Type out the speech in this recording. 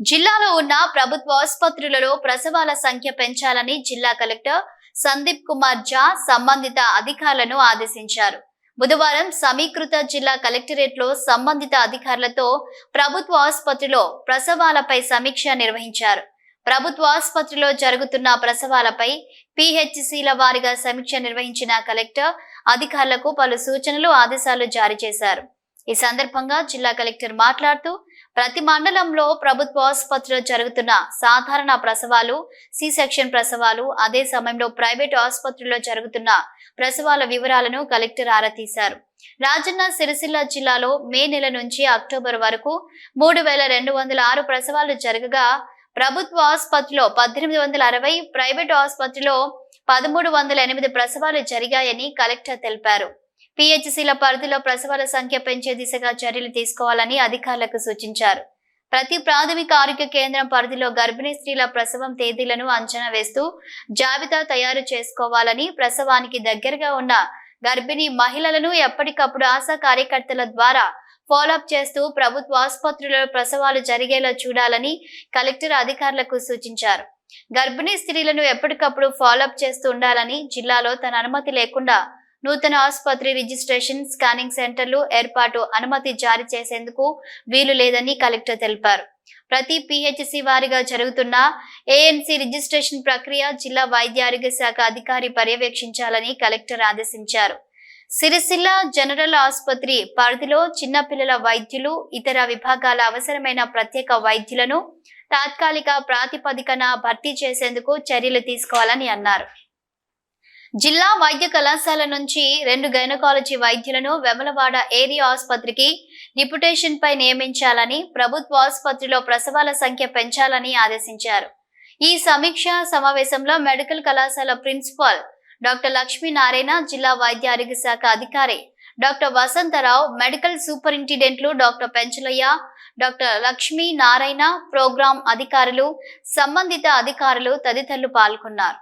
జిల్లాలో ఉన్న ప్రభుత్వ ఆసుపత్రులలో ప్రసవాల సంఖ్య పెంచాలని జిల్లా కలెక్టర్ సందీప్ కుమార్ జా సంబంధిత అధికారులను ఆదేశించారు. బుధవారం సమీకృత జిల్లా కలెక్టరేట్లో సంబంధిత అధికారులతో ప్రభుత్వ ఆసుపత్రిలో ప్రసవాలపై సమీక్ష నిర్వహించారు. ప్రభుత్వ ఆసుపత్రిలో జరుగుతున్న ప్రసవాలపై పిహెచ్సిల వారిగా సమీక్ష నిర్వహించిన కలెక్టర్ అధికారులకు పలు సూచనలు ఆదేశాలు జారీ చేశారు. ఈ సందర్భంగా జిల్లా కలెక్టర్ మాట్లాడుతూ ప్రతి మండలంలో ప్రభుత్వ ఆసుపత్రిలో జరుగుతున్న సాధారణ ప్రసవాలు సి సెక్షన్ ప్రసవాలు అదే సమయంలో ప్రైవేట్ ఆసుపత్రిలో జరుగుతున్న ప్రసవాల వివరాలను కలెక్టర్ ఆరా తీశారు. రాజన్న సిరిసిల్ల జిల్లాలో మే నెల నుంచి అక్టోబర్ వరకు మూడు వేల రెండు వందల ఆరు ప్రసవాలు జరగగా ప్రభుత్వ ఆసుపత్రిలో పద్దెనిమిది వందల అరవై ప్రైవేట్ ఆసుపత్రిలో పదమూడు వందల ఎనిమిది ప్రసవాలు జరిగాయని కలెక్టర్ తెలిపారు. పిహెచ్సిల పరిధిలో ప్రసవాల సంఖ్య పెంచే దిశగా చర్యలు తీసుకోవాలని అధికారులకు సూచించారు. ప్రతి ప్రాథమిక ఆరోగ్య కేంద్రం పరిధిలో గర్భిణీ స్త్రీల ప్రసవం తేదీలను అంచనా వేస్తూ జాబితా తయారు చేసుకోవాలని ప్రసవానికి దగ్గరగా ఉన్న గర్భిణీ మహిళలను ఎప్పటికప్పుడు ఆశా కార్యకర్తల ద్వారా ఫాలోఅప్ చేస్తూ ప్రభుత్వ ఆసుపత్రులలో ప్రసవాలు జరిగేలా చూడాలని కలెక్టర్ అధికారులకు సూచించారు. గర్భిణీ స్త్రీలను ఎప్పటికప్పుడు ఫాలోఅప్ చేస్తూ ఉండాలని జిల్లాలో తన అనుమతి లేకుండా నూతన ఆసుపత్రి రిజిస్ట్రేషన్ స్కానింగ్ సెంటర్లు ఏర్పాటు అనుమతి జారీ చేసేందుకు వీలు లేదని కలెక్టర్ తెలిపారు. ప్రతి పిహెచ్సి వారిగా జరుగుతున్న ఏఎన్సి రిజిస్ట్రేషన్ ప్రక్రియ జిల్లా వైద్య ఆరోగ్య శాఖ అధికారి పర్యవేక్షించాలని కలెక్టర్ ఆదేశించారు. సిరిసిల్ల జనరల్ ఆసుపత్రి పరిధిలో చిన్నపిల్లల వైద్యులు ఇతర విభాగాల అవసరమైన ప్రత్యేక వైద్యులను తాత్కాలిక ప్రాతిపదికన భర్తీ చేసేందుకు చర్యలు తీసుకోవాలని అన్నారు. జిల్లా వైద్య కళాశాల నుంచి రెండు గైనకాలజీ వైద్యులను వెమలవాడ ఏరియా ఆసుపత్రికి డిప్యుటేషన్ పై నియమించాలని ప్రభుత్వ ఆసుపత్రిలో ప్రసవాల సంఖ్య పెంచాలని ఆదేశించారు. ఈ సమీక్ష సమావేశంలో మెడికల్ కళాశాల ప్రిన్సిపాల్ డాక్టర్ లక్ష్మీనారాయణ జిల్లా వైద్య ఆరోగ్య శాఖ అధికారి doctor Vasantharao medical సూపరింటెండెంట్లు doctor Penchalaiah doctor Lakshmi Narayana program అధికారులు సంబంధిత అధికారులు తదితరులు పాల్గొన్నారు.